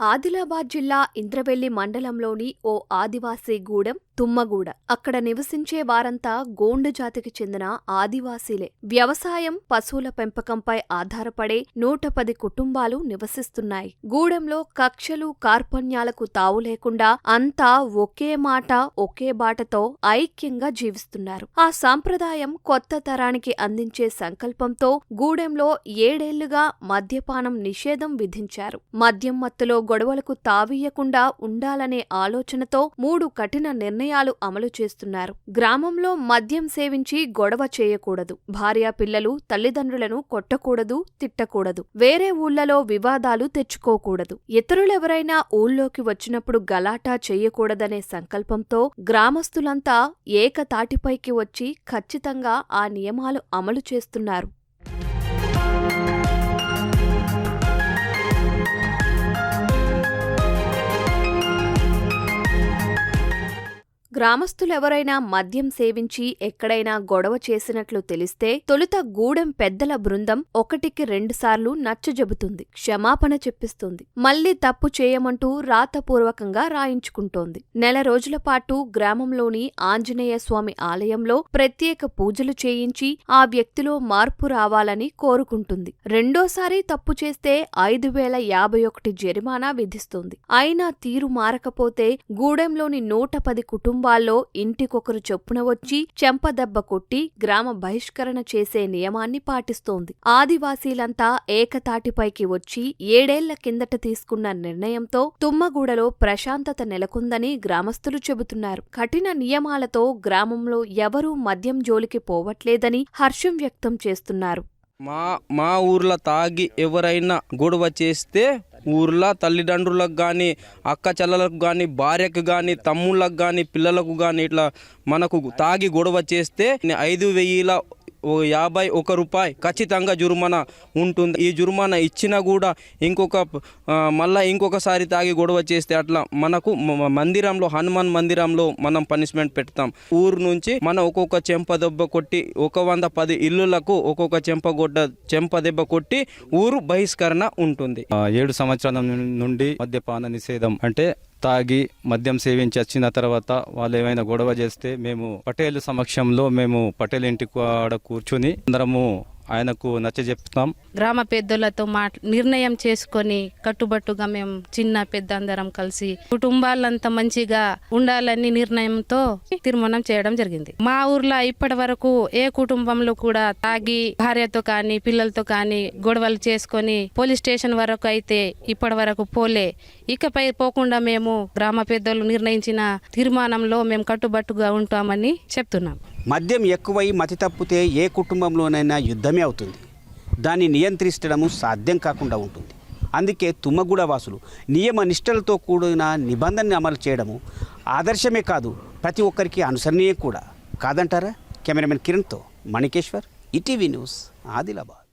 ఆదిలాబాద్ జిల్లా ఇంద్రవెల్లి మండలంలోని ఓ ఆదివాసీ గూడెం తుమ్మగూడ. అక్కడ నివసించే వారంతా గోండు జాతికి చెందిన ఆదివాసీలే. వ్యవసాయం పశువుల పెంపకంపై ఆధారపడే నూట పది కుటుంబాలు నివసిస్తున్నాయి. గూడెంలో కక్షలు కార్పణ్యాలకు తావు లేకుండా అంతా ఒకే మాట ఒకే బాటతో ఐక్యంగా జీవిస్తున్నారు. ఆ సాంప్రదాయం కొత్త తరానికి అందించే సంకల్పంతో గూడెంలో ఏడేళ్ళుగా మద్యపానం నిషేధం విధించారు. మద్యం మత్తులో గొడవలకు తావీయకుండా ఉండాలనే ఆలోచనతో మూడు కఠిన నిర్ణయాలు అమలు చేస్తున్నారు. గ్రామంలో మద్యం సేవించి గొడవ చేయకూడదు. భార్య పిల్లలు తల్లిదండ్రులను కొట్టకూడదు తిట్టకూడదు. వేరే ఊళ్ళలో వివాదాలు తెచ్చుకోకూడదు. ఇతరులెవరైనా ఊళ్ళోకి వచ్చినప్పుడు గలాటా చెయ్యకూడదనే సంకల్పంతో గ్రామస్తులంతా ఏకతాటిపైకి వచ్చి ఖచ్చితంగా ఆ నియమాలు అమలు చేస్తున్నారు. గ్రామస్తులెవరైనా మద్యం సేవించి ఎక్కడైనా గొడవ చేసినట్లు తెలిస్తే తొలుత గూడెం పెద్దల బృందం ఒకటికి రెండుసార్లు నచ్చజెబుతుంది క్షమాపణ చెప్పిస్తుంది మళ్ళీ తప్పు చేయమంటూ రాతపూర్వకంగా రాయించుకుంటోంది. నెల రోజుల పాటు గ్రామంలోని ఆంజనేయ స్వామి ఆలయంలో ప్రత్యేక పూజలు చేయించి ఆ వ్యక్తిలో మార్పు రావాలని కోరుకుంటుంది. రెండోసారి తప్పు చేస్తే ఐదు వేల యాభై ఒకటి జరిమానా విధిస్తుంది. అయినా తీరు మారకపోతే గూడెంలోని నూట పది కుటుంబాల్లో ఇంటికొకరు చొప్పున వచ్చి చెంపదెబ్బ కొట్టి గ్రామ బహిష్కరణ చేసే నియమాన్ని పాటిస్తోంది. ఆదివాసీలంతా ఏకతాటిపైకి వచ్చి ఏడేళ్ళ కిందట తీసుకున్న నిర్ణయంతో తుమ్మగూడలో ప్రశాంతత నెలకొందని గ్రామస్తులు చెబుతున్నారు. కఠిన నియమాలతో గ్రామంలో ఎవరూ మద్యం జోలికి పోవట్లేదని హర్షం వ్యక్తం చేస్తున్నారు. మా మా ఊర్లో తాగి ఎవరైనా గొడవ చేస్తే ఊర్లో తల్లిదండ్రులకు కానీ అక్క చెల్లెలకు కానీ భార్యకు కానీ తమ్ముళ్ళకు కానీ పిల్లలకు కానీ ఇట్లా మనకు తాగి గొడవ చేస్తే ఐదు వెయ్యిల యాభై ఒక రూపాయి ఖచ్చితంగా జుర్మానా ఉంటుంది. ఈ జుర్మానా ఇచ్చినా కూడా ఇంకొక మళ్ళీ ఇంకొకసారి తాగి గొడవ చేస్తే అట్లా మనకు మందిరంలో హనుమాన్ మందిరంలో మనం పనిష్మెంట్ పెడతాం. ఊరు నుంచి మనం ఒక్కొక్క చెంప దెబ్బ కొట్టి ఒక వంద పది ఇల్లులకు ఒక్కొక్క చెంప గొడ్డ చెంప దెబ్బ కొట్టి ఊరు బహిష్కరణ ఉంటుంది. ఏడు సంవత్సరాల నుండి మద్యపాన నిషేధం అంటే తాగి మద్యం సేవించి వచ్చిన తర్వాత వాళ్ళు ఏమైనా గొడవ చేస్తే మేము పటేల్ సమక్షంలో మేము పటేల్ ఇంటి కూర్చుని అందరము ఆయనకు నచ్చ చెప్తాం గ్రామ పెద్దలతో మా నిర్ణయం చేసుకొని కట్టుబట్టుగా మేము చిన్న పెద్ద అందరం కలిసి కుటుంబాలంతా మంచిగా ఉండాలని నిర్ణయంతో తీర్మానం చేయడం జరిగింది. మా ఊర్లో ఇప్పటి వరకు ఏ కుటుంబంలో కూడా తాగి భార్యతో కానీ పిల్లలతో కానీ గొడవలు చేసుకొని పోలీస్ స్టేషన్ వరకు అయితే ఇప్పటి వరకు పోలే. ఇకపై పోకుండా మేము గ్రామ పెద్దలు నిర్ణయించిన తీర్మానంలో మేము కట్టుబట్టుగా ఉంటామని చెప్తున్నాం. మద్యం ఎక్కువై మతి తప్పితే ఏ కుటుంబంలోనైనా యుద్ధమే అవుతుంది. దాన్ని నియంత్రించడము సాధ్యం కాకుండా ఉంటుంది. అందుకే తుమ్మగూడ వాసులు నియమ నిష్టలతో కూడిన నిబంధనని అమలు చేయడము ఆదర్శమే కాదు ప్రతి ఒక్కరికి అనుసరణీయం కూడా. కాదంటారా? కెమెరామెన్ కిరణ్తో మణికేశ్వర్ ఈటీవీ న్యూస్ ఆదిలాబాద్.